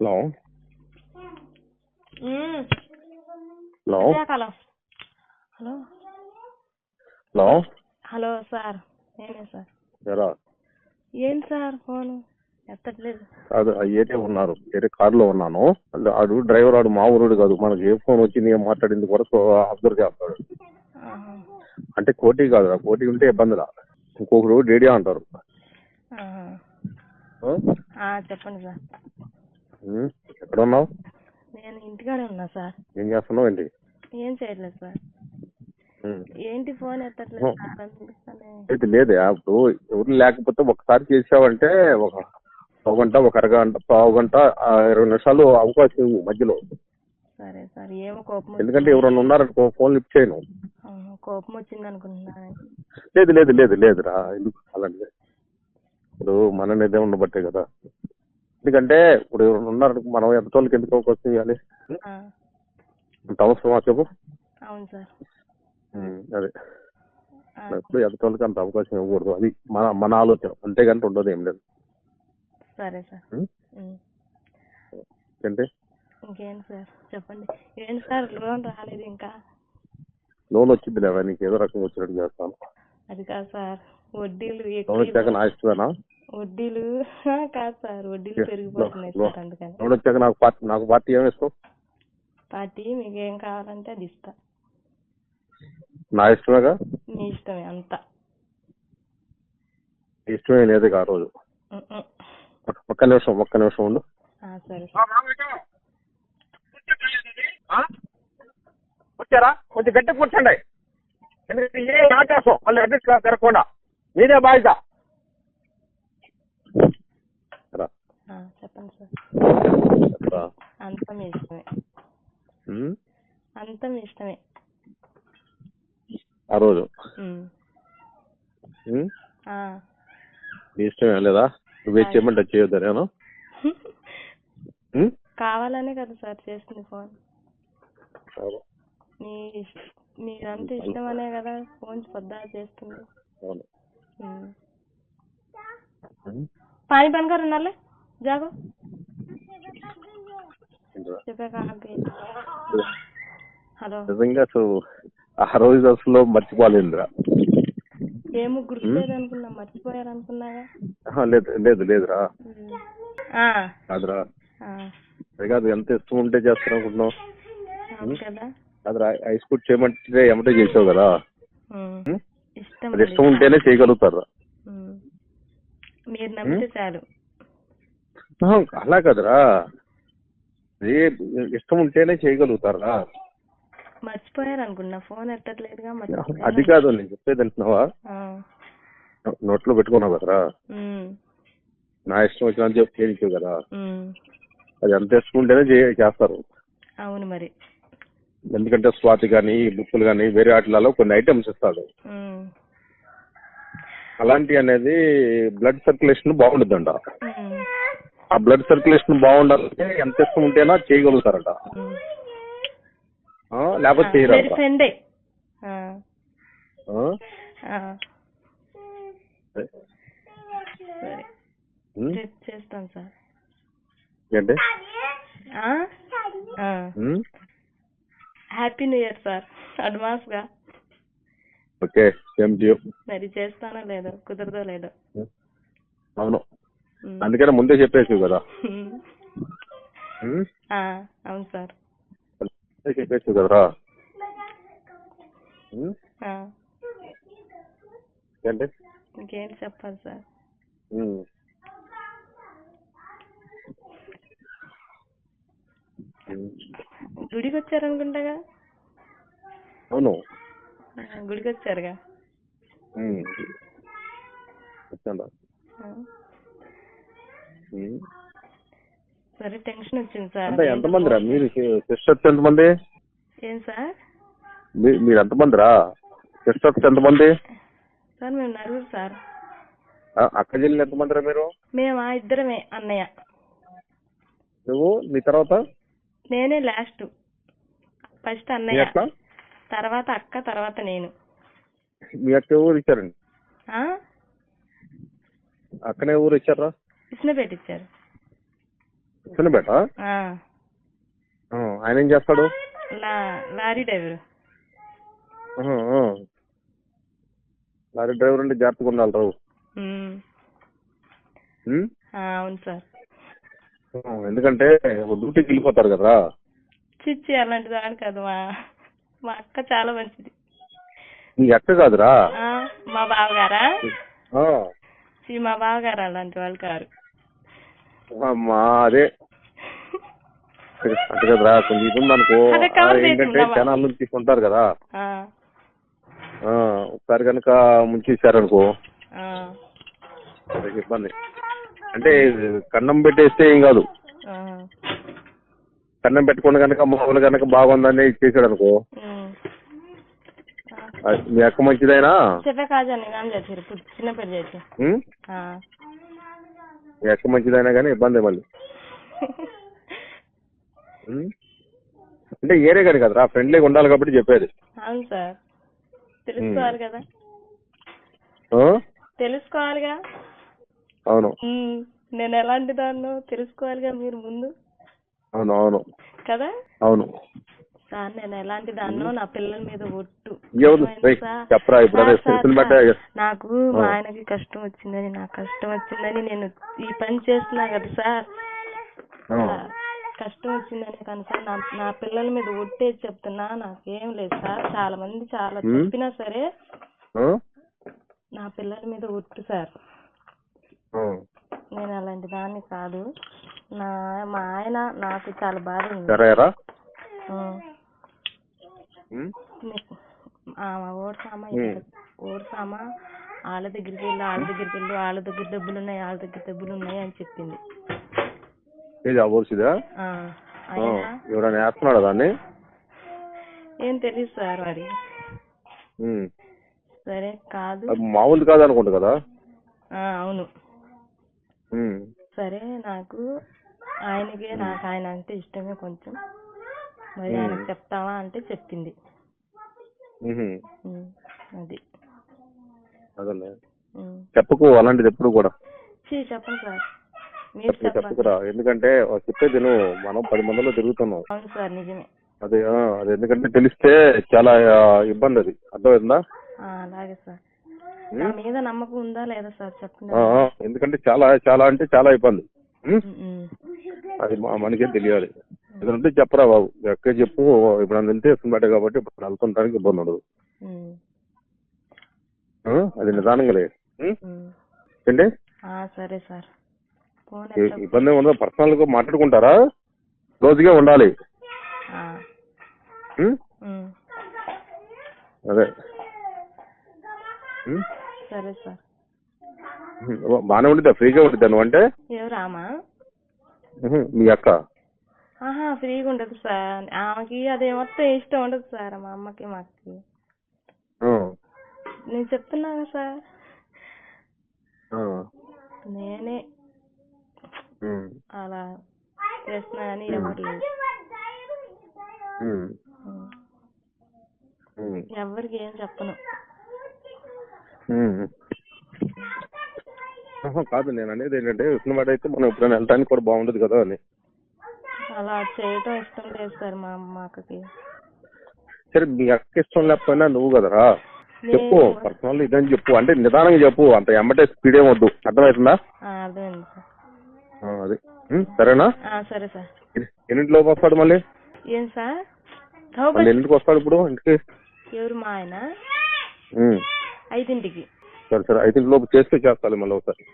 Hello. Hello hello hello hello hello sir నేనే sir ఎరా ఏంటి సార్ ఫోను ఎత్తట్లేదు. కాదు ఆ ఏటే ఉన్నారు. వేరే కారులో ఉన్నాను. ఆడు డ్రైవర్ ఆడు మా ఊరుడు కాదు. మనకి ఏ ఫోన్ వచ్చింది ఏం మాట్లాడింది కూడా అబ్జర్వ్ చేస్తాడు. అంటే కోటి కాదు కోటి ఉంటే ఇబ్బందిలా ఇంకొకరు డేడియా అంటారు. ఆహా. ఆ? ఆ, చెప్పండి సార్ ఎక్కడ ఉన్నావు నేను ఇంటికాడే ఉన్నా సార్. ఏం చేస్తున్నావు ఏంటి? ఏం చేయట్లేదు సార్. ఏంటి ఫోన్ ఎత్తట్లేదు అయితే లేదే ఇప్పుడు ఎవరు లేకపోతే ఒకసారి చేసావంటే ఒక ఒక గంట ఒక అరగంట పావు గంట ఇరవై నిమిషాలు అవకాశం ఇవ్వు మధ్యలో. సరే సార్ ఏమో కోపం ఎందుకంటే ఎవరన్నా ఉన్నారనుకో ఫోన్ లిఫ్ట్ చేయను. కోపం వచ్చింది అనుకుంటున్నాను లేదు లేదు లేదు లేదురా ఎందుకు అలాంటిది ఇప్పుడు మన నిర్ణయం ఉండబట్టే కదా. ఎందుకంటే ఇప్పుడు ఎవరైనా ఉన్నారు మనం ఎంత వాళ్ళకి ఎందుకు అవకాశం ఇవ్వాలి? అవసరమా చెప్పు? అవును సార్. అదే. ఎప్పుడు ఎంత వాళ్ళకి అంత అవకాశం ఇవ్వకూడదు. అది మన మన ఆలోచన. అంతేగాని ఉండదు ఏం లేదు. సరే సార్. ఉమ్, ఉమ్. ఏంటి ఇంకేంటి సార్? చెప్పండి. ఏంటి సార్ లోన్ రాలేదు ఇంకా? లోన్ వచ్చింది లేదా నీకు ఏదో రకంగా వచ్చినట్టు చేస్తాను. అది కాదు సార్. వడ్డీలు లోన్ వచ్చాక నా ఇష్టమేనా? వడ్డీలు కాదు సార్ వడ్డీలు పెరిగిపోతున్నాయి సార్ అందుకని. లోన్ వచ్చాక నాకు పార్టీ నాకు పార్టీ ఏమి ఇస్తావు పార్టీ మీకు ఏం కావాలంటే అది ఇస్తా. నా ఇష్టమేగా? మీ ఇష్టమే అంతా. నీ ఇష్టమే లేదు ఆ రోజు. ఒక్క- నిమిషం ఒక్క నిమిషం ఉండు. ఆ, సరే. వచ్చారా కొంచెం గట్టి కూర్చోండి. ఎందుకంటే ఏ ఆకాశం. మళ్ళీ అడ్రస్ తిరగకుండా మీదే బాధ్యత రా. ఆ, చెప్పండి సార్. రా. అంతా మీ ఇష్టమే అంతా మీ ఇష్టమే. ఆ రోజు. నీ ఇష్టమే లేదా? నువ్వే చేయమంటే చేయొద్దా నేను? కావాలనే కదా సార్ చేస్తుంది ఫోన్. మీ మీరంతా ఇష్టమనే కదా ఫోన్ పొద్దా చేస్తుంది. అవును. ఉమ్. ఉమ్, पानी Jago? నిజంగా సో ఆ రోజు అసలు మర్చిపోలేదురా ఏమో మర్చిపోయారనుకున్నాగా లేదు లేదు లేదురా కాదురా కాదు ఎంత ఇష్టం ఉంటే చేస్తారు అనుకుంటున్నావు అదిరా ఐస్ చేయమంటే ఏమంటే చేసావు కదా ఇష్టం ఉంటేనే చేయగలుగుతారు మీరు నమ్మితే చాలు అలా కదరా. ఇష్టం ఉంటేనే చేయగలుగుతారా? మర్చిపోయారు అనుకున్నా ఫోన్ ఎత్తట్లేదుగా అది కాదు నేను చెప్పేది అంటున్నావా నోట్లో పెట్టుకున్నావు కదరా? నా ఇష్టం వచ్చినంత చెప్పి చేయించావు కదా. అది ఎంత ఇష్టం ఉంటేనే చేస్తారు. అవును మరి. ఎందుకంటే స్వాతి కానీ బుక్కులు కానీ వేరే వాటిలలో కొన్ని ఐటమ్స్ ఇస్తాడు. అలాంటి అనేది బ్లడ్ సర్క్యులేషన్ బాగుంటుందంట ఉమ్, ఆ బ్లడ్ సర్క్యులేషన్ బాగుండాలంటే ఎంత ఇష్టం ఉంటేనా చేయగలుగుతారట. లేకపోతే చేయరంట. చేస్తాం సార్. ఏంటి? హ్యాపీ న్యూ ఇయర్ సార్ అడ్వాన్స్గా. ఓకే సేమ్ డ్యూ మరి చేస్తానో లేదో కుదరదో లేదో. అవును. అందుకనే ముందే చెప్పేసి కదా. అవును సార్. చెప్పేసి కదరా. ఏంటి? ఇంకేంటి చెప్పాలి సార్. గుడికి వచ్చారనుకుంటాగా అవును. గుడికి వచ్చారుగా. వచ్చాను ఆ. సరే టెన్షన్ వచ్చింది సార్. అంటే ఎంతమంది రా మీరు సిస్టర్స్ ఎంతమంది? ఏం సార్? మీ- మీరు ఎంతమంది రా సిస్టర్స్ ఎంతమంది? సార్ మేము నలుగురు సార్. ఆ, అక్క చెల్లెలు ఎంతమంది రా మీరు? మేమా ఇద్దరమే అన్నయ్య. నువ్వు నీ తర్వాత? నేనే లాస్ట్. ఫస్ట్ మీ అన్నయ్య. తర్వాత అక్క తర్వాత నేను. మీ అక్క ఊరు ఇచ్చారండి? ఆ? అక్కనే ఊరు ఇచ్చారా? ఇసునపేట ఇచ్చారు. ఆ, ఆయన ఏం చేస్తాడు? Lorry driver. లారీ డ్రైవర్ అంటే జాగ్రత్తగా ఉండాలి రావు. అవును సార్. ఎందుకంటే డ్యూటీకి వెళ్ళిపోతారు కదరా. చిచ్చి అలాంటి దాని కాదు మా మా అక్క చాలా మంచిది. నీ అక్క కాదురా? మా బావగారా? ఛీ, మా బావగారు అలాంటి వాళ్ళు కారు అమ్మా అదే. అంటే కదరా కొంచెం ఇది ఉందనుకో అదే cover ఆ, ఏంటంటే చేసుకుందామా? నుంచి కదా. ఆ, ఆ, ఒకసారి కనుక ముంచేసారనుకో ఆ, అదే ఇబ్బంది. అంటే కన్నం పెట్టేస్తే ఏం కాదు. ఆ, కన్నం పెట్టకుండా కనుక మామూలు కనుక బాగుందని ఇచ్చేసాడు అనుకో ఉమ్. మీ అక్క మంచిదైనా? చెప్పే కాజా నేను చేసారు ఇప్పుడు చిన్న పెళ్ళి చేసి. మీ అక్క మంచిదైనా కానీ ఇబ్బంది మళ్ళీ? అంటే ఏరే కానీ కదరా ఫ్రెండ్లీగా ఉండాలి కాబట్టి చెప్పేది. అవును సార్. తెలుసుకోవాలి కదా? తెలుసుకోవాలిగా. అవును. నేను ఎలాంటి దాన్నో తెలుసుకోవాలిగా మీరు ముందు. అవును అవును. కదా? అవును. సార్ నేను ఎలాంటి దాన్నో నా పిల్లల మీద ఒట్టు. నాకు మా. ఆయనకి కష్టం వచ్చిందని నాకు కష్టం వచ్చిందని నేను ఈ పని చేస్తున్నా కదా సార్. కష్టం వచ్చిందని కానీ సార్ నా నా పిల్లల మీద ఒట్టేసి చెప్తున్నా నాకేం లేదు సార్. చాలా మంది చాలా. చెప్పినా సరే? నా పిల్లల మీద ఒట్టు సార్. నేను అలాంటి దాన్ని కాదు. నా మా ఆయన నాకు చాలా బాధ ఉంది. ఓడ్సామా వాళ్ళ దగ్గరికి వెళ్ళి వాళ్ళ దగ్గరికి వెళ్ళి వాళ్ళ దగ్గర డబ్బులు ఉన్నాయి వాళ్ళ దగ్గర డబ్బులు ఉన్నాయి అని చెప్పింది. ఏది ఎవరైనా వేస్తున్నాడా దాన్ని? ఏం తెలియదు సార్ మరి. సరే కాదు. మామూలు కాదు అనుకుంటా కదా? ఆ, అవును. సరే నాకు ఆయనకి నాకు ఆయన అంటే ఇష్టమే కొంచెం. మరి ఆయనకు చెప్తావా అంటే చెప్పింది. అది. చెప్పకు అలాంటిది ఎప్పుడు కూడా. చీ చెప్పండి సార్. మీరు చెప్పుకురా ఎందుకంటే చెప్పేది విను మనం పది మందిలో తిరుగుతున్నాం. అవును సార్ నిజమే. అదే అది ఎందుకంటే తెలిస్తే చాలా ఇబ్బంది అది. అర్థమైందా? అలాగే సార్. నా మీద నమ్మకం ఉందా లేదా సార్? చెప్పండి. ఎందుకంటే చాలా చాలా అంటే చాలా ఇబ్బంది. అది మనకేం తెలియాలి. ఏదంటే చెప్పరా బాబు. ఎక్కడ చెప్పు. ఇప్పుడు నన్ను వెళ్తే కాబట్టి ఇప్పుడు వెళ్తుంటానికి ఇబ్బంది ఉండదు? అది నిదానంగా? ఉం. ఏంటి? సరే సార్. ఇబ్బంది ఉండదు. పర్సనల్గా మాట్లాడుకుంటారా? రోజుగా ఉండాలి. అదే? సరే సార్. బాగానే ఉండిద్దా? ఫ్రీగా ఉండిద్దా నువ్వు అంటే మీ అక్క. ఆహా ఫ్రీగా ఉండదు సార్ ఆమెకి అదే మొత్తం ఇష్టం ఉండదు సార్ మా అమ్మకి మా అక్కకి ఆ, నేను చెప్తున్నాను సార్ ఆ, నేనే అలా చేస్తున్నా అని ఎవరు ఎవరికి ఏం చెప్పను. ఆహా, కాదు నేను అనేది ఏంటంటే ఇస్తున్నమాట అయితే మనం ఎప్పుడైనా వెళ్ళడానికి కూడా బాగుండదు కదా అని అలా చేయటం ఇష్టం లేదు సార్ మా అమ్మ అక్కకి సరే మీ అక్క ఇష్టం లేకపోయినా నువ్వు కదరా. చెప్పు పర్సనల్ ఇదని చెప్పు. అంటే నిదానంగా చెప్పు అంత ఎమ్మటే స్పీడ్ ఏం వద్దు. అర్థమవుతుందా? అర్థమైంది సార్. అది. సరేనా? సరే సార్. ఎన్ని- ఎన్నింటిలోపు వస్తాడు మళ్ళీ? ఏం సార్? మళ్ళీ ఎన్నింటికి వస్తాడు ఇప్పుడు ఇంటికి? ఎవరు మా ఆయన? ఐదింటికి. సరే సరే ఐదింటి లోపు చేస్తే చేస్తాలి మళ్ళీ ఒకసారి.